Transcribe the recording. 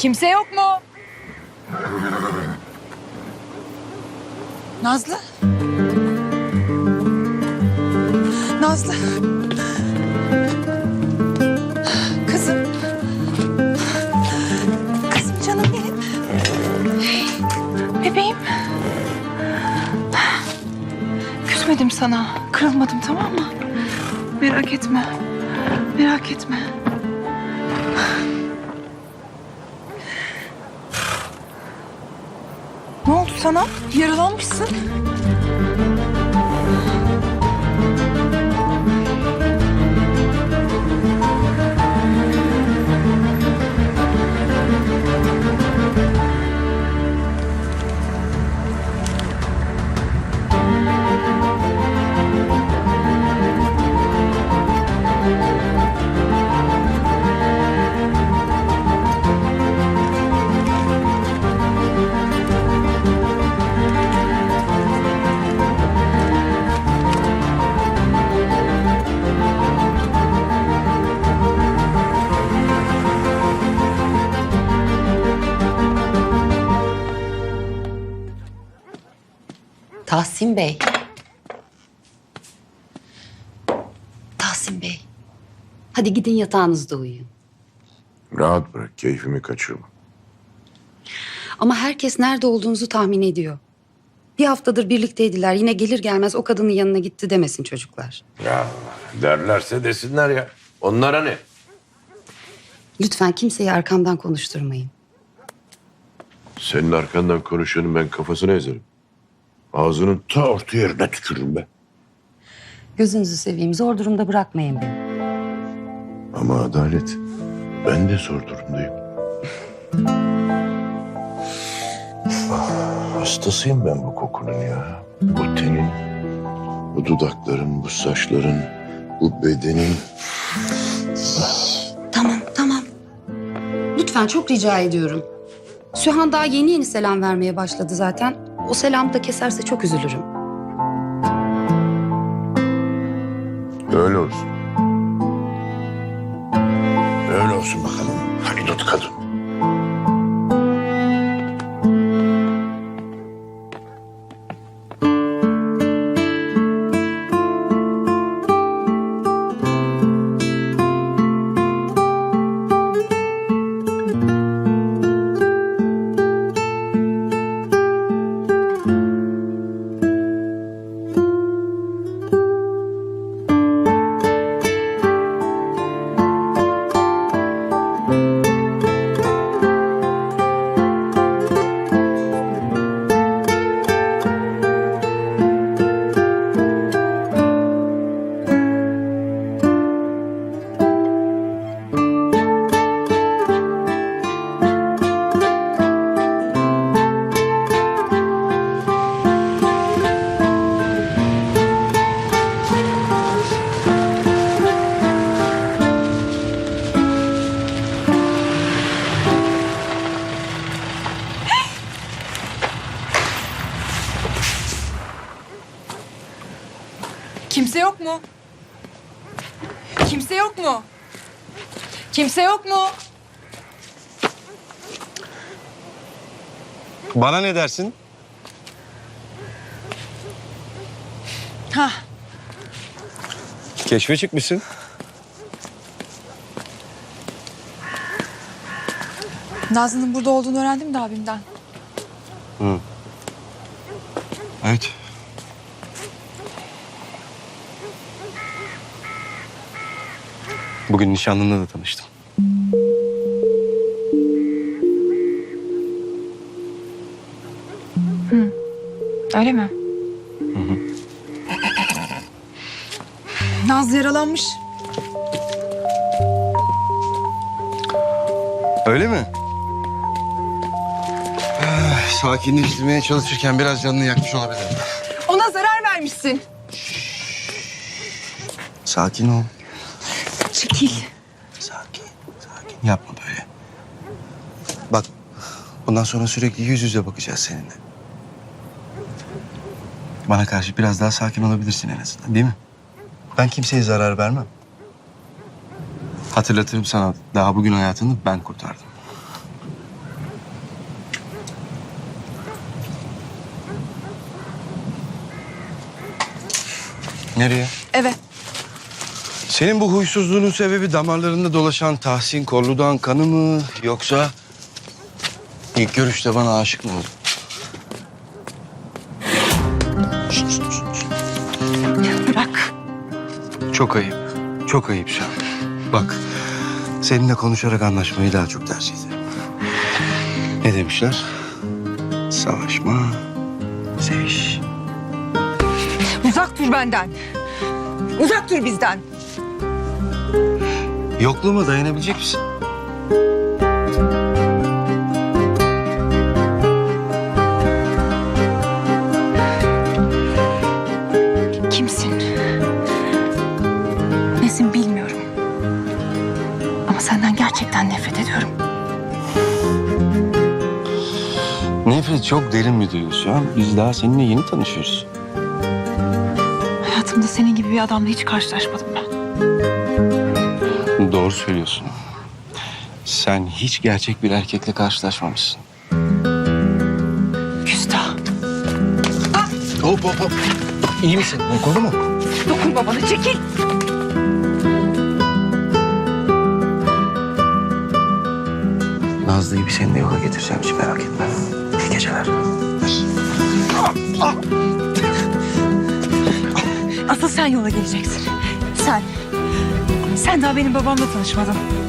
Kimse yok mu? Nazlı? Nazlı? Kızım. Kızım canım benim. Bebeğim. Küsmedim sana. Kırılmadım tamam mı? Merak etme. Merak etme. Sana? Yaralanmışsın. Tahsin Bey. Tahsin Bey. Hadi gidin yatağınızda uyuyun. Rahat bırak, keyfimi kaçırma. Ama herkes nerede olduğunuzu tahmin ediyor. Bir haftadır birlikteydiler. Yine gelir gelmez o kadının yanına gitti demesin çocuklar. Ya derlerse desinler ya. Onlara ne? Lütfen kimseyi arkamdan konuşturmayın. Senin arkandan konuşanın ben kafasına ezerim. Ağzının ta orta yerine tükürürüm be. Gözünüzü seveyim. Zor durumda bırakmayın beni. Ama adalet, ben de zor durumdayım. Ah, Hastasıyım ben bu kokunun ya. Bu tenin, bu dudakların, bu saçların, bu bedenin. Tamam, tamam. Lütfen çok rica ediyorum. Sühan daha yeni yeni selam vermeye başladı zaten. O selamı da keserse çok üzülürüm. Öyle olsun. Öyle olsun bakalım. Haydut kadın. Kimse yok mu? Kimse yok mu? Kimse yok mu? Bana ne dersin? Ha, Keşfe çıkmışsın. Nazlı'nın burada olduğunu öğrendim de abimden. Evet. Bugün nişanlımla da tanıştım. Öyle mi? Nazlı yaralanmış. Öyle mi? Ah, Sakinleştirmeye çalışırken biraz canını yakmış olabilirim. Ona zarar vermişsin. Sakin ol değil. Sakin, sakin. Yapma böyle. Bak, bundan sonra sürekli yüz yüze bakacağız seninle. Bana karşı biraz daha sakin olabilirsin en azından, değil mi? Ben kimseye zarar vermem. Hatırlatırım sana, daha bugün hayatını ben kurtardım. Nereye? Eve. Senin bu huysuzluğunun sebebi damarlarında dolaşan Tahsin Korlu'dan kanı mı yoksa ilk görüşte bana aşık mı oldun? Bırak. Çok ayıp. Çok ayıp şu an. Bak seninle konuşarak anlaşmayı daha çok tercih ederim. Ne demişler? Savaşma, seviş. Uzak dur benden. Uzak dur bizden. Yokluğuma dayanabilecek misin? Kimsin? Nesin bilmiyorum. Ama senden gerçekten nefret ediyorum. Nefret çok derin bir duygu. Biz daha seninle yeni tanışıyoruz. Hayatımda senin gibi bir adamla hiç karşılaşmadım ben. Doğru söylüyorsun. Sen hiç gerçek bir erkekle karşılaşmamışsın. Küstah. Hop hop hop. İyi misin? Okuldu mu? Dokunma bana çekil. Nazlı'yı bir seninle yola getireceğim hiç merak etme. İyi geceler. Asıl sen yola geleceksin. Sen. Sen daha benim babamla tanışmadın.